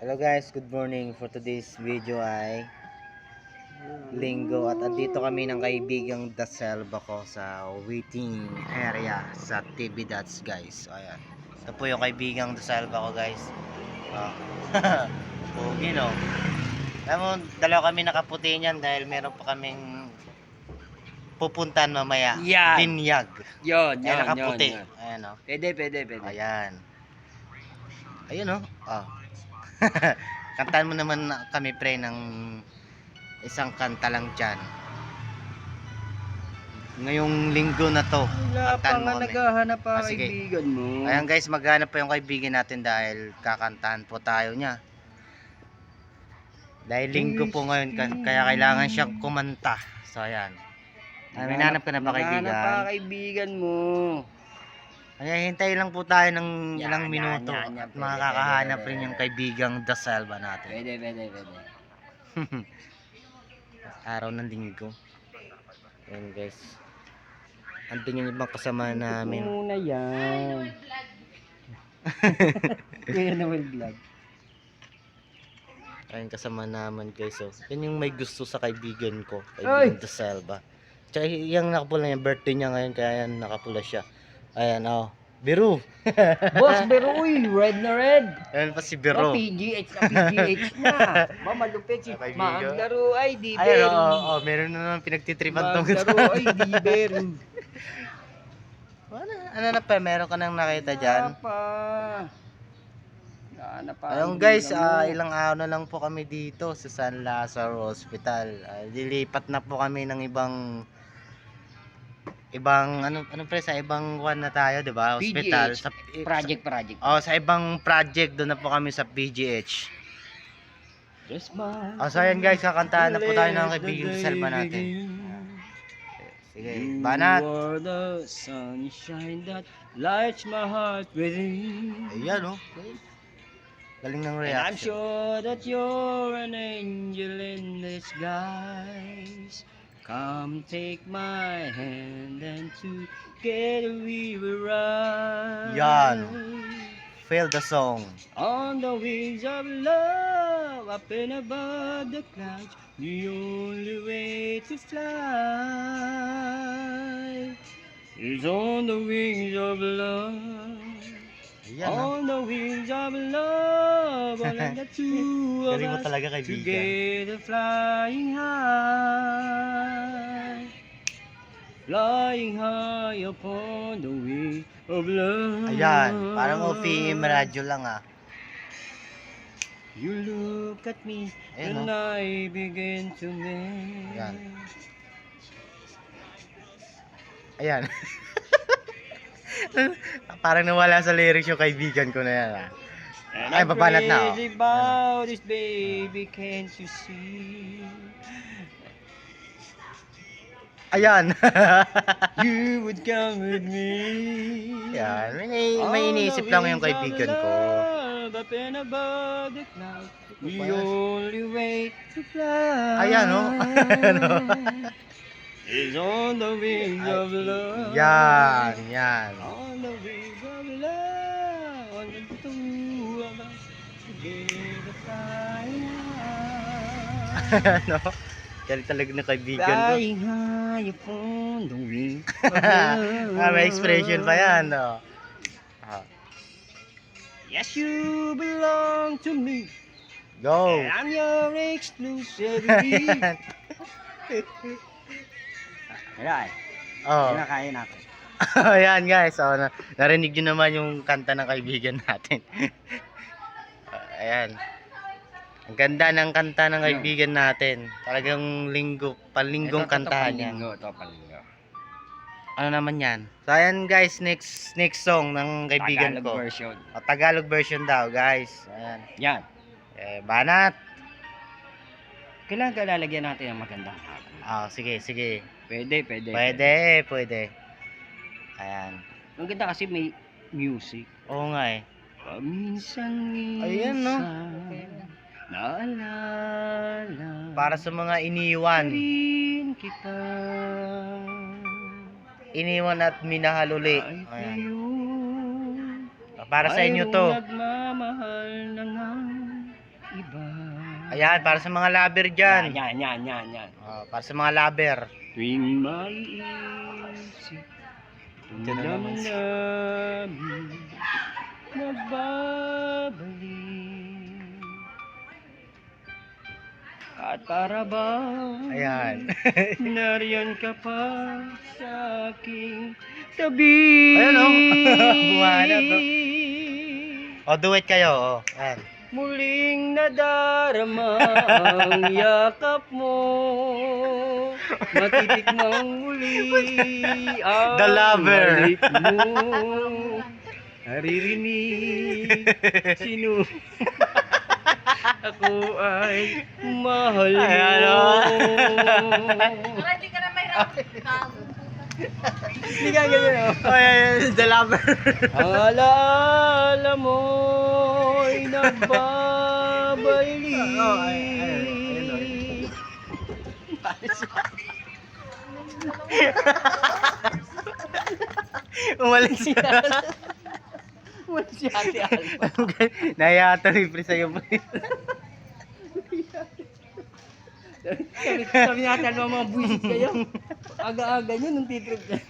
Hello guys, good morning. For today's video ay linggo at andito kami ng kaibigang Daselba ko sa waiting area sa TV Dots guys. Ayan. Ito po yung kaibigang Daselba ko guys. Oh. Pogi no. Alam mo, dalawa kami nakaputi niyan dahil meron pa kaming pupuntan mamaya. Yan. Binyag. Yun, Ayan, yun, nakaputi. yun, yun. Ayan o. Pwede, pwede, pwede. Ayan. Ayun oh. Oh. Kantahan mo naman na- kami pre ng isang kanta lang dyan. Ngayong linggo na to. Wala pa mo nga naghahanap pa Ah, sige. kaibigan mo. Ayan guys, maghanap pa yung kaibigan natin dahil kakantahan po tayo niya. Dahil linggo po ngayon, ka- kaya kailangan siyang kumanta. So ayan. Ah, may nanap ka na ba Naghahanap pa kaibigan? kaibigan mo. Hintay lang po tayo ng Yan, ilang yan, minuto yan, yan. at Pwede, makakahanap pwede, rin yung kaibigang Daselba natin. Pwede, pwede, pwede. Araw ng linggo. Ayan guys. Andun yung ibang kasama namin. Muna yan. Kaya naman vlog. Ayun kasama naman guys. So, yan yung may gusto sa kaibigan ko. Ay! Kaibigan Daselba. Tsaka yung nakapula yung birthday niya ngayon kaya yan nakapula siya. Ayan oh. Biru. Boss, pero uy, red na red. Ayan pa si Oh, Biru. PGH na PGH na. Ba, malupit si Kaibigan. Maang laro ay di Ayun beru. oh, oh, meron na naman pinagtitripan tong Maang laro ay di beru. Ano, ano na pa? Meron ka nang nakita dyan? Wala pa. Wala pa. Ayun guys, ah, ilang araw na lang po kami dito sa San Lazaro Hospital. Ah, dilipat na po kami ng ibang ibang ano ano pre sa ibang one na tayo, 'di ba? Hospital PGH, sa project project. Oh, sa ibang project doon na po kami sa PGH. Just my Oh, so ayan guys, kakantahan na po tayo ng kaibigan sa salba natin. Sige, banat. You are the sunshine that lights my heart within. Ayan oh. Galing ng And I'm reaction. sure that you're an angel in disguise. Come take my hand and together we will ride. Yan. Feel the song. On the wings of love, up and above the clouds, the only way to fly is on the wings of love. Ayan oh. On the wings of love, all of the two of Galing mo us talaga kaibigan. together flying high. Flying high upon the wings of love. Ayan, parang OPM radyo lang ah. You look at me Ayan and oh. I begin to melt. Ayan. Ayan. parang nawala sa lyrics yung kaibigan ko na yan ah. Ay, babanat na, oh. about this baby, can't you see? Ayan. You would come with me. Yan, may, may iniisip lang yung kaibigan ko. Up and above the clouds, the only way to fly. Ayan, oh. Ano? Is on the wings of love. Yan, yan. On the wings of love. On the two of us together ano? Galing talaga ng kaibigan ko. Flying high upon the wings. Ah, may expression pa yan, no? Ah, Yes, you belong to me. go! And I'm your exclusivity. Kaya, Oh. kaya natin. Ayan guys, so, na, narinig nyo naman yung kanta ng kaibigan natin. Ayan. Ang ganda ng kanta ng kaibigan natin. Talagang linggo, palinggong kantahan yan. Ito, ito, palinggo. Ano naman yan? So ayan guys, next next song ng kaibigan Tagalog ko. version. O, Tagalog version daw guys. Ayan. Yan. Eh, banat. Kailangan ka lalagyan natin ng magandang hapon. Ah, sige, sige. Pwede, pwede. Pwede, pwede. Ayan. Ang ganda kasi may music. Oo nga eh. Paminsan-minsan. Ayan, no? Naalala. Para sa mga iniwan. rin kita. Iniwan at minahal uli. Ay, Ayan. Para sa inyo to. Nagmamahal na nga iba. Ayan, para sa mga lover dyan. Yan, yan, yan, yan. Oh, para sa mga lover. Tuwing maiisip siya. Damdamin Nagbabalik At para ba Ayan. Nariyan ka pa sa aking tabi Ayan. Buwana to. O, duet kayo. Oh. Ayan. Muling nadarama ang yakap mo Matitikmang muli ang The lover. balik mo Naririnig sino Ako ay mahal mo Ayan, oh. Para hindi ka na mahirapan. Hindi ka ganyan oh. The lover. Ang alaala mo'y nagbabalik. Oh, ay- ay- ayun, oh. Umalis siya. Wala si Ate Alma. Nahiyata rin pre sa'yo pre. sabi, sabi natin Alma, mga buwisit kayo. Aga-aga nyo nung titrip niya.